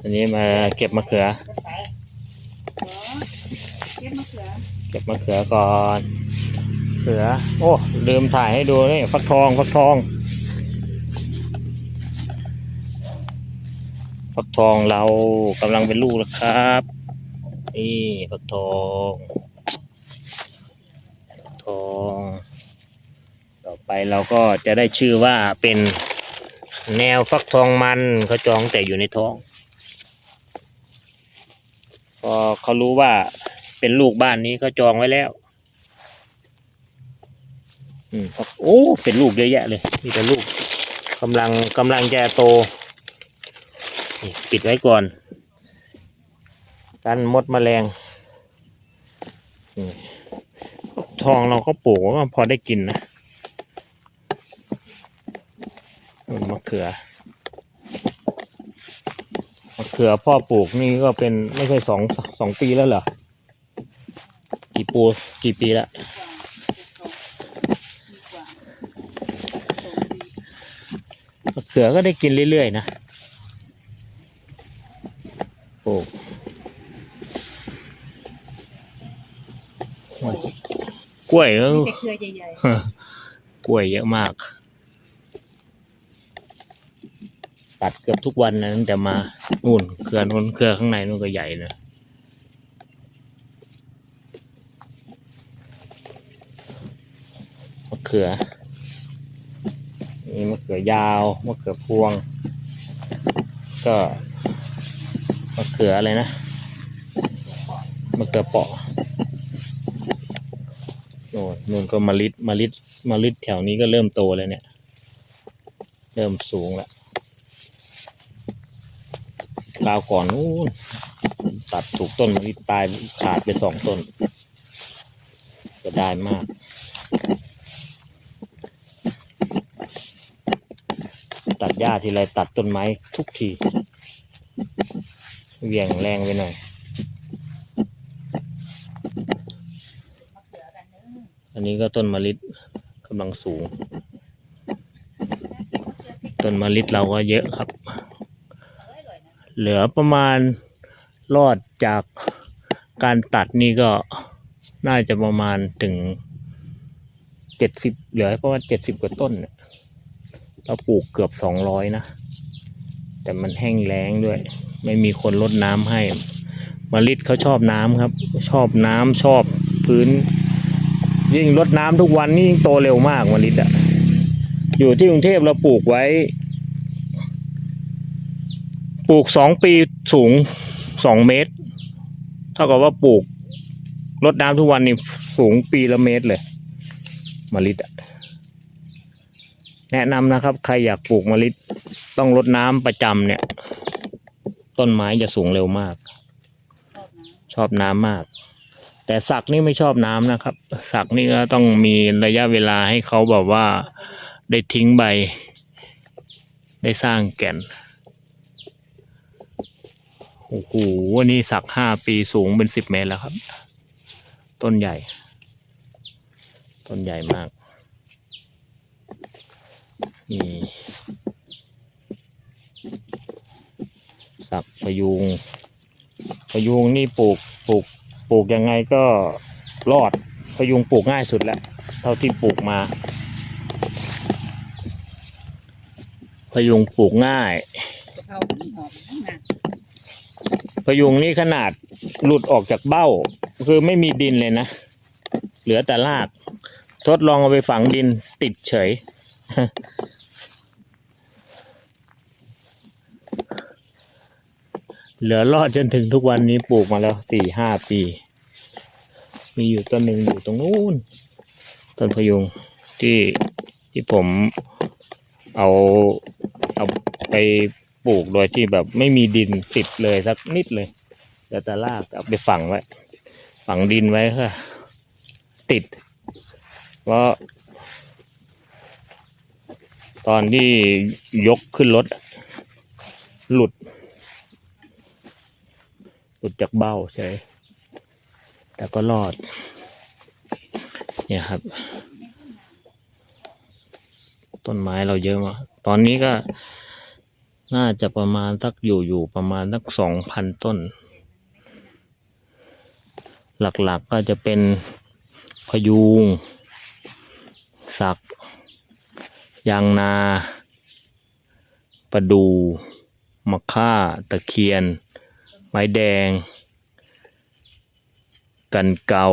อันนี้มาเก็บมะเขือ เก็บมะเขือ เก็บมะเขือก่อนเขือ โอ้ ลืมถ่ายให้ดูนี่ฟักทอง ฟักทอง ฟักทองเรากำลังเป็นลูกแล้วครับ นี่ฟักทองฟักทอง ต่อไปเราก็จะได้ชื่อว่าเป็นแนวฟักทองมันเขาจองแต่อยู่ในท้อง อเขารู้ว่าเป็นลูกบ้านนี้เขาจองไว้แล้ว อืมครับโอ้เป็นลูกเยอะแยะเลยมีแต่ลูกกำลังกำลังจะโตนี่ปิดไว้ก่อน กันมดแมลงนี่ทองเราก็ปลูกก็พอได้กินนะนู่นมะเขือมะ เขือพ่อปลูกนี่ก็เป็นไม่ใช่สองสองปีแล้วเหรอ กี่ปูกี่ปีละดีกว่าสองปีมะเขือก็ได้กินเรื่อยๆนะโอ้กล้วยก็มีแต่เครือใหญ่กล้วยเยอะมาก ตัดเกือบทุกวันนะตั้งแต่มานู่นเครือนู่นเครือข้างในนู่นก็ใหญ่เลยมะเขือนี่มะเขือยาวมะเขือพวง ก็มะเขืออะไรนะมะเขือเปาะโน่นนู่นก็มะลิดมะลิดมะลิดแถวนี้ก็เริ่มโตแล้วเนี่ย เริ่มสูงแล้ว ราวก่อนนู้นตัดถูกต้นมะลิตายขาดไปสองต้นจะได้มาก ตัดหญ้าทีไรตัดต้นไม้ทุกทีเหวี่ยงแรงไปหน่อย อันนี้ก็ต้นมะลิกำลังสูง ต้นมะลิเราก็เยอะครับ เหลือประมาณรอดจากการตัดนี่ก็น่าจะประมาณถึงเจ็ดสิบเหลือประมาณเจ็ดสิบกว่าต้นเราปลูกเกือบสองร้อยนะ แต่มันแห้งแล้งด้วย ไม่มีคนรดน้ำให้มะลิเขาชอบน้ำครับ ชอบน้ำชอบพื้น ยิ่งรดน้ำทุกวันนี่ยิ่งโตเร็วมากมะลิอะอยู่ที่กรุงเทพเราปลูกไว้ ปลูกสองปีสูงสองเมตร เท่ากับว่าปลูกรดน้ำทุกวันนี่สูงปีละเมตรเลยมะลิแนะนำนะครับ ใครอยากปลูกมะลิต้องรดน้ำประจำเนี่ย ต้นไม้จะสูงเร็วมาก ชอบน้ำมาก แต่สักนี่ไม่ชอบน้ำนะครับ สักนี่ก็ต้องมีระยะเวลาให้เขาแบบว่าได้ทิ้งใบ ได้สร้างแก่น โอ้โหวันนี้สักห้าปีสูงเป็นสิบเมตรแล้วครับ ต้นใหญ่ ต้นใหญ่มาก นี่สักพยุงพยุงนี่ปลูกปลูกปลูกยังไงก็รอดพยุงปลูกง่ายสุดแล้ว เท่าที่ปลูกมา พยุงปลูกง่ายเพราหอมนะ พยุงนี่ขนาดหลุดออกจากเบ้า คือไม่มีดินเลยนะ เหลือแต่ราก ทดลองเอาไปฝังดินติดเฉย เหลือรอดจนถึงทุกวันนี้ปลูกมาแล้วสี่ห้าปี มีอยู่ต้นหนึ่งอยู่ตรงนู้นต้นพยุงที่ที่ผมเอาเอาไป ปลูกโดยที่แบบไม่มีดินติดเลยสักนิดเลยเหลือแต่รากเอาไปฝังไว้ ฝังดินไว้ค่ะ ติดเพราะตอนที่ยกขึ้นรถ หลุด หลุดจากเบ้าใช่แต่ก็รอด เนี่ยครับ ต้นไม้เราเยอะมาก ตอนนี้ก็ น่าจะประมาณสักอยู่อยู่ประมาณสักสองพันต้น หลักๆก็จะเป็นพยุงสัก ยางนาประดู มะค่า ตะเคียน ไม้แดง กันเกา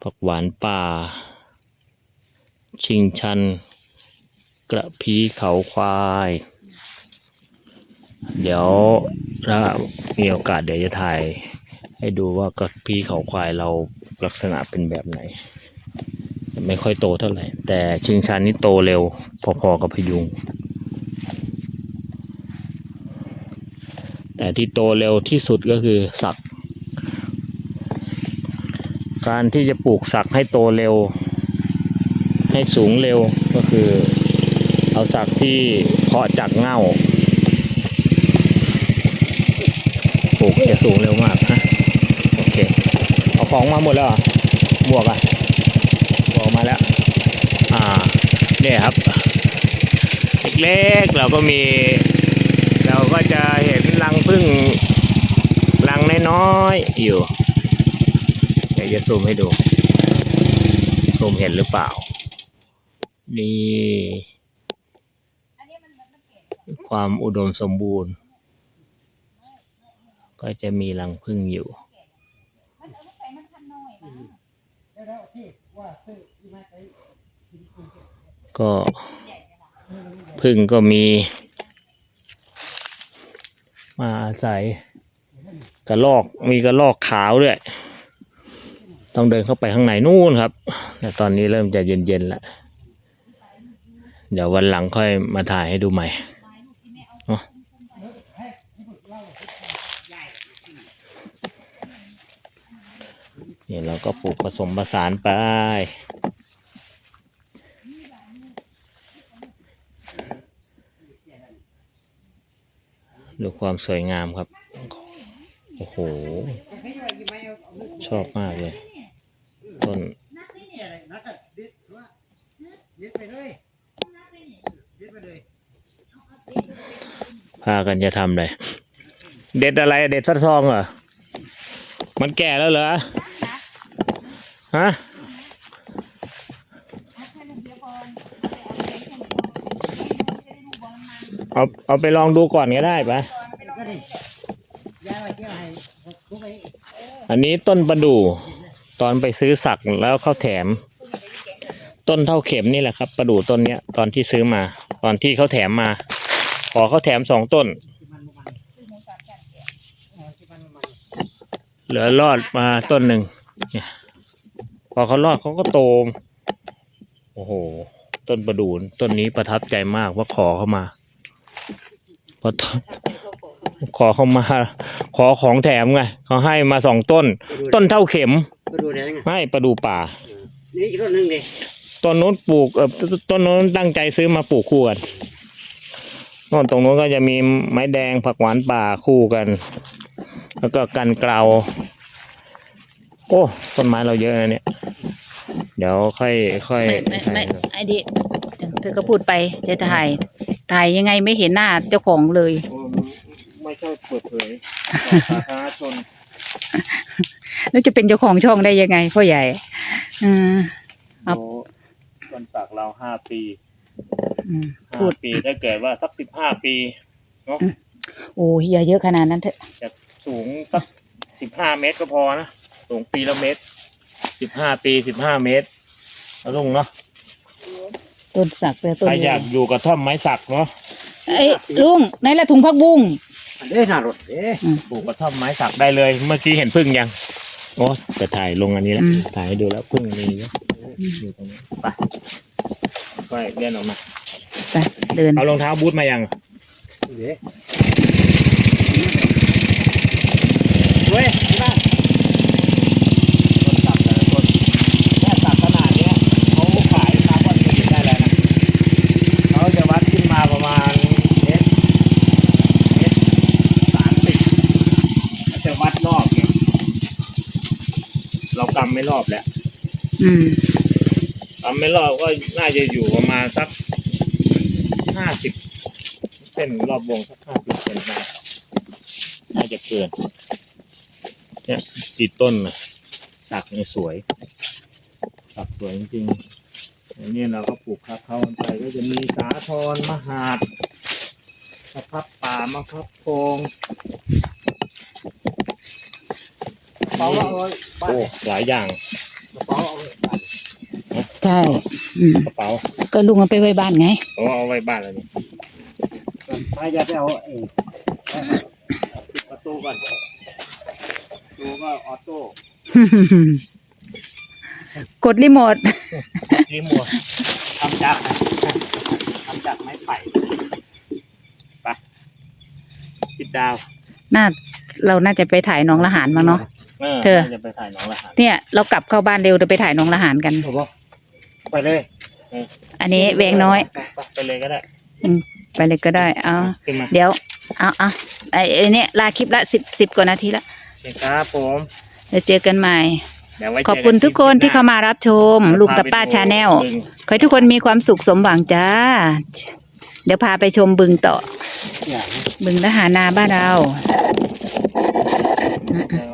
ผักหวานป่า ชิงชัน กระพีเขาควาย เดี๋ยวถ้ามีโอกาสเดี๋ยวจะถ่าย ให้ดูว่ากระพีเขาควายเราลักษณะเป็นแบบไหน ไม่ค่อยโตเท่าไหร่ แต่ชิงชันนี่โตเร็ว พอๆกับพยุง แต่ที่โตเร็วที่สุดก็คือสัก การที่จะปลูกสักให้โตเร็ว ให้สูงเร็วก็คือ เอาสักที่เพาะจากเง่าปลูกจะสูงเร็วมากฮะโอเคเอาของมาหมดแล้วเหรอหมวกอะหมวกมาแล้ว อ่าเนี่ยครับ เล็กๆเราก็มี เราก็จะเห็นรังพึ่งรังน้อยๆอยู่เดี๋ยวจะซูมให้ดูซูมเห็นหรือเปล่า นี่ อันนี้มันมันเห็น ความอุดมสมบูรณ์ ก็จะมีรังผึ้งอยู่ก็พึ่งก็มี มาอาศัยกระลอกมีกระลอกขาวด้วย ต้องเดินเข้าไปข้างในนู่นครับ แต่ตอนนี้เริ่มจะเย็นๆแล้ว เดี๋ยววันหลังค่อยมาถ่ายให้ดูใหม่เนาะ นี่เราก็ปลูกผสมผสานไป ดูความสวยงามครับ โอ้โห ชอบมากเลย ต้นพากันจะทำเลย เด็ดอะไร เด็ดฟักทองเหรอ มันแก่แล้วเหรอ ฮะเอาเอาไปลองดูก่อนก็ได้ปะอันนี้ต้นประดู่ตอนไปซื้อสักแล้วเขาแถม ต้นเท่าเข็มนี่แหละครับ ประดู่ต้นเนี้ยตอนที่ซื้อมา ตอนที่เขาแถมมา ขอเขาแถมสองต้น เหลือรอดมาต้นหนึ่ง พอเขารอดเขาก็โตโอ้โห ต้นประดู่ต้นนี้ประทับใจมากว่าขอเข้ามาพอขอเข้ามา ขอของแถมไงเขาให้มาสองต้น ต้นเท่าเข็มก็ดูได้ไงให้ประดู่ป่า นี่อีกต้นหนึ่งดิต้นนู้นปลูกเออตต้นนู้นตั้งใจซื้อมาปลูกคู่กันโน่นตรงนู้นก็จะมีไม้แดงผักหวานป่าคู่กัน แล้วก็กันเกลาโอ้ต้นไม้เราเยอะนะเนี่ย เดี๋ยวค่อยค่อยไม่ไม่ไม่ไอ้ดิเธอก็พูดไปจะถ่ายถ่ายยังไงไม่เห็นหน้าเจ้าของเลย ไม่ชอบเปิดเผยสาธารณชนแล้วจะเป็นเจ้าของช่องได้ยังไงพ่อใหญ่อืม ครับต้นสักเราห้าปีอืมห้าพูดปีถ้าเกิดว่าสักสิบห้าปีโอ้ยอย่าเยอะขนาดนั้นเถอะ สูงสักสิบห้าเมตรก็พอนะ สูงปีละเมตรสิบห้าปีสิบห้าเมตรแล้วลุงเนาะต้นสักแต่ต้นใครอยากอยู่กับท่อมไม้สักเนาะไอ้ยลุงไหนละถุงพักบุ้งอันนี้น่ารถเด้ปลูกกระท่อมไม้สักได้เลย เมื่อกี้เห็นพึ่งยังโอ้จะถ่ายลงอันนี้แล้วถ่ายให้ดูแล้วพึ่งมีเยอะอยู่ตรงนี้ไปก็เลื่อนออกมา ไปเดิน เอารองเท้าบูทมายังเด้เว้ยที่บ้าน ต้นสักแต่ละต้นแค่สักขนาดเนี้ยเขาขายคาร์บอนเครดิตได้แล้วนะเขาจะวัดขึ้นมาประมาณเมตรเมตรสามสิบเขาจะวัดรอบเนี่ยเรากำ ไม่รอบแล้วอืมกำไม่รอบก็น่าจะอยู่ประมาณสักห้าสิบเส้นรอบวงสักห้าสิบเซนได้น่าจะเกินเนี่ยติดต้นนะตักเนี่ยสวย ตักสวยจริงๆอันนี้เราก็ปลูกคาเขาไปก็จะมีสาทรมหาดมะพร้าวป่ามะพร้าวโพง กระเป๋าเอาไว้บ้าน โอ้หลายอย่างกระเป๋าเอาไว้บ้านใช่อืมกระเป๋าก็ลุงเอาไปไว้บ้านไงโอ้เอาไว้บ้านแล้วนี่ไปอย่าไปเอาไอ้ปิดประตูก่อนประตูก็ออโต้กดรีโมทรีโมัวทำจากทำจากไม้ไผ่ติดดาวน่าเราน่าจะไปถ่ายหน้องละหารมั้งเนาะ เธอน่าจะไปถ่ายหน้องละหารเนี่ย เรากลับเข้าบ้านเร็วเดี๋ยวไปถ่ายหน้องละหารกัน ถูกปะไปเลยอันนี้แวงน้อยไปเลยก็ได้ไปเลยก็ได้เอาขึ้นมาเดี๋ยวเอาเอาไอ้ไอ้เนี่ยลาคลิปละสิบสิบกว่านาทีละโอเคครับผมเดี๋ยวเจอกันใหม่ เดี๋ยวไว้เจขอบคุณทุกคนที่เข้ามารับชม ลุงกับป้าชาแนลบึงขอให้ทุกคนมีความสุขสมหวังจ้า เดี๋ยวพาไปชมบึงต่อเนี่ยบึงทหารนาบ้านเราเดี๋ยวเอาไป